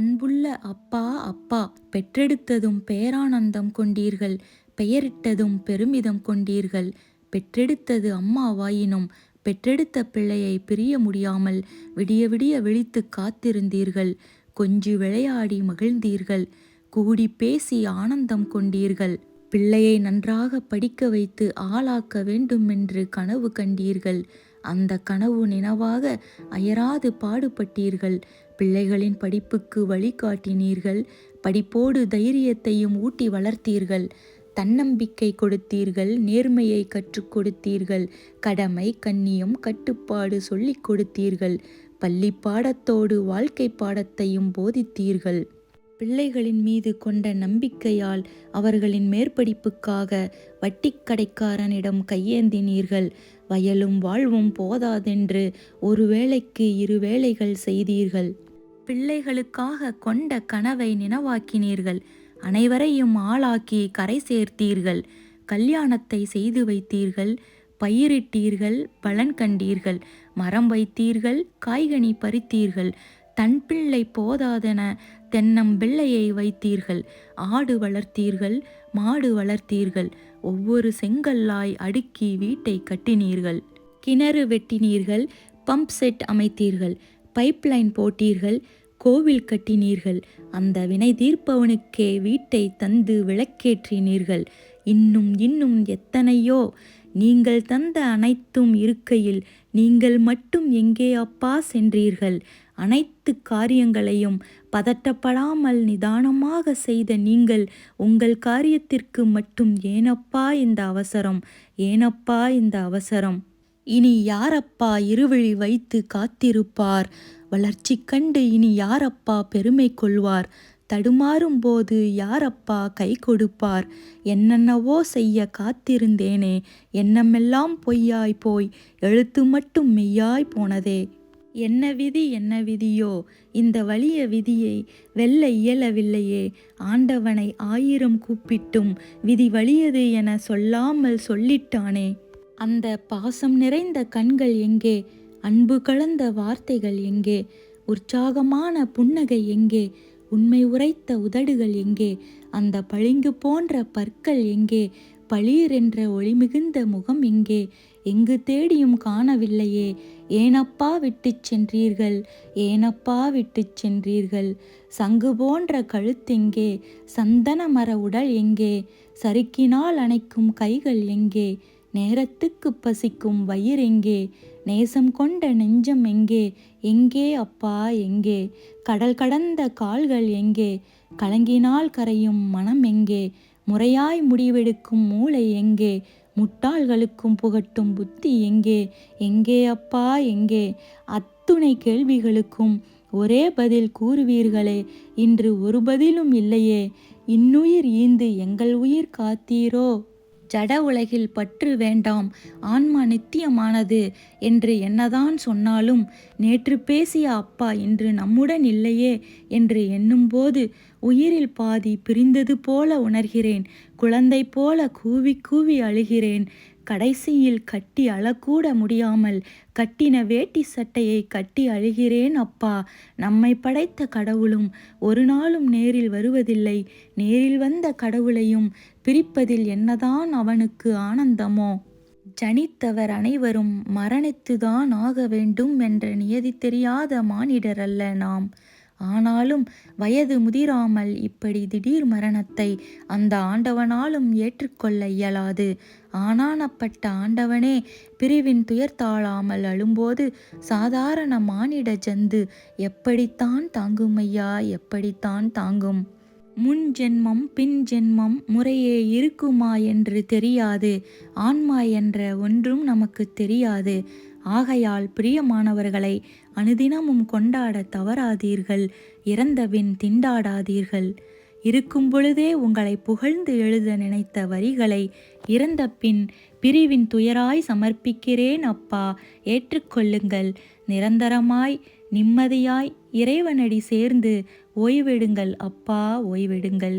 அன்புள்ள அப்பா அப்பா பெற்றெடுத்ததும் பேரானந்தம் கொண்டீர்கள் பெயரிட்டதும் பெருமிதம் கொண்டீர்கள். பெற்றெடுத்தது அம்மாவாயினும் பெற்றெடுத்த பிள்ளையை பிரிய முடியாமல் விடிய விடிய விழித்து காத்திருந்தீர்கள். கொஞ்சி விளையாடி மகிழ்ந்தீர்கள். கூடி பேசி ஆனந்தம் கொண்டீர்கள். பிள்ளையை நன்றாக படிக்க வைத்து ஆளாக்க வேண்டுமென்று கனவு கண்டீர்கள். அந்த கனவு நினைவாக அயராது பாடுபட்டீர்கள். பிள்ளைகளின் படிப்புக்கு வழிகாட்டினீர்கள். படிப்போடு தைரியத்தையும் ஊட்டி வளர்த்தீர்கள். தன்னம்பிக்கை கொடுத்தீர்கள். நேர்மையை கற்றுக் கொடுத்தீர்கள். கடமை கண்ணியம் கட்டுப்பாடு சொல்லிக் கொடுத்தீர்கள். பள்ளி பாடத்தோடு வாழ்க்கை பாடத்தையும் போதித்தீர்கள். பிள்ளைகளின் மீது கொண்ட நம்பிக்கையால் அவர்களின் மேற்படிப்புக்காக வட்டிக்கடைக்காரனிடம் கையேந்தினீர்கள். வயலும் வாழ்வும் போதாதென்று ஒரு வேளைக்கு இரு வேளைகள் செய்தீர்கள். பிள்ளைகளுக்காக கொண்ட கனவை நினவாக்கினீர்கள். அனைவரையும் ஆளாக்கி கரை சேர்த்தீர்கள். கல்யாணத்தை செய்து வைத்தீர்கள். பயிரிட்டீர்கள். பலன் கண்டீர்கள். மரம் வைத்தீர்கள். காய்கனி பறித்தீர்கள். தன் பிள்ளை போதாதென தென்னம்பிள்ளையை வைத்தீர்கள் ஆடு வளர்த்தீர்கள் மாடு வளர்த்தீர்கள் ஒவ்வொரு செங்கல்லாய் அடுக்கி வீட்டை கட்டினீர்கள். கிணறு வெட்டினீர்கள் பம்ப் செட் அமைத்தீர்கள் பைப்லைன் போட்டீர்கள் கோவில் கட்டினீர்கள் அந்த வினை தீர்ப்பவனுக்கே வீட்டை தந்து விளக்கேற்றினீர்கள். இன்னும் இன்னும் எத்தனையோ நீங்கள் தந்த அனைத்தும் இருக்கையில் நீங்கள் மட்டும் எங்கே அப்பா சென்றீர்கள்? அனைத்து காரியங்களையும் பதட்டப்படாமல் நிதானமாக செய்த நீங்கள் உங்கள் காரியத்திற்கு மட்டும் ஏனப்பா இந்த அவசரம் ஏனப்பா இந்த அவசரம். இனி யாரப்பா இருவழி வைத்து காத்திருப்பார்? வளர்ச்சி கண்டு இனி யாரப்பா பெருமை கொள்வார்? தடுமாறும் போது யாரப்பா கை கொடுப்பார்? என்னென்னவோ செய்ய காத்திருந்தேனே எண்ணமெல்லாம் பொய்யாய் போய் எழுத்து மட்டும் மெய்யாய் போனதே. என்ன விதி என்ன விதியோ? இந்த வலிய விதியை வெல்ல இயலவில்லையே. ஆண்டவனை ஆயிரம் கூப்பிட்டும் விதி வலியது என சொல்லாமல் சொல்லிட்டானே. அந்த பாசம் நிறைந்த கண்கள் எங்கே? அன்பு கலந்த வார்த்தைகள் எங்கே? உற்சாகமான புன்னகை எங்கே? உண்மை உரைத்த உதடுகள் எங்கே? அந்த பளிங்கு போன்ற பற்கள் எங்கே? பளீர் என்ற ஒளிமிகுந்த முகம் எங்கே? எங்கு தேடியும் காணவில்லையே. ஏனப்பா விட்டுச் சென்றீர்கள்? ஏனப்பா விட்டுச் சென்றீர்கள்? சங்கு போன்ற கழுத்தெங்கே சந்தன மர உடல் எங்கே? சறுக்கினால் அணைக்கும் கைகள் எங்கே? நேரத்துக்கு பசிக்கும் வயிறு எங்கே? நேசம் கொண்ட நெஞ்சம் எங்கே? எங்கே அப்பா எங்கே? கடல் கடந்த கால்கள் எங்கே? கலங்கினால் கரையும் மனம் எங்கே? முறையாய் முடிவெடுக்கும் மூளை எங்கே? முட்டாள்களுக்கும் புகட்டும் புத்தி எங்கே? எங்கே அப்பா எங்கே? அத்துணை கேள்விகளுக்கும் ஒரே பதில் கூறுவீர்களே. இன்று ஒரு பதிலும் இல்லையே. இன்னுயிர் ஈந்து எங்கள் உயிர் காத்தீரோ? ஜட உலகில் பற்று வேண்டாம் ஆன்மா நித்தியமானது என்று என்னதான் சொன்னாலும் நேற்று பேசிய அப்பா இன்று நம்முடன் இல்லையே என்று எண்ணும்போது உயிரில் பாதி பிரிந்தது போல உணர்கிறேன் குழந்தை போல கூவி கூவி அழுகிறேன். கடைசியில் கட்டி அழக்கூட முடியாமல் கட்டின வேட்டி சட்டையை கட்டி அழுகிறேன் அப்பா. நம்மை படைத்த கடவுளும் ஒரு நாளும் நேரில் வருவதில்லை. நேரில் வந்த கடவுளையும் பிரிப்பதில் என்னதான் அவனுக்கு ஆனந்தமோ? ஜனித்தவர் அனைவரும் மரணித்துதான் ஆக வேண்டும் என்ற நியதி தெரியாத மானிடர் அல்ல நாம். ஆனாலும் வயது முதிராமல் இப்படி திடீர் மரணத்தை அந்த ஆண்டவனாலும் ஏற்றுக்கொள்ள இயலாது. ஆனானப்பட்ட ஆண்டவனே பிரிவின் துயர்த்தாளாமல் அழும்போது சாதாரண மானிட ஜந்து எப்படித்தான் தாங்குமையா எப்படித்தான் தாங்கும்? முன் ஜென்மம் பின் ஜென்மம் முறையே இருக்குமா என்று தெரியாது. ஆன்மா என்ற ஒன்றும் நமக்கு தெரியாது. ஆகையால் பிரியமானவர்களை அனுதினமும் கொண்டாட தவறாதீர்கள் இறந்தபின் திண்டாடாதீர்கள். இருக்கும் பொழுதே உங்களை புகழ்ந்து எழுத நினைத்த வரிகளை இறந்த பின் பிரிவின் துயராய் சமர்ப்பிக்கிறேன் அப்பா ஏற்றுக்கொள்ளுங்கள். நிரந்தரமாய் நிம்மதியாய் இறைவனடி சேர்ந்து ஓய்வெடுங்கள் அப்பா ஓய்வெடுங்கள்.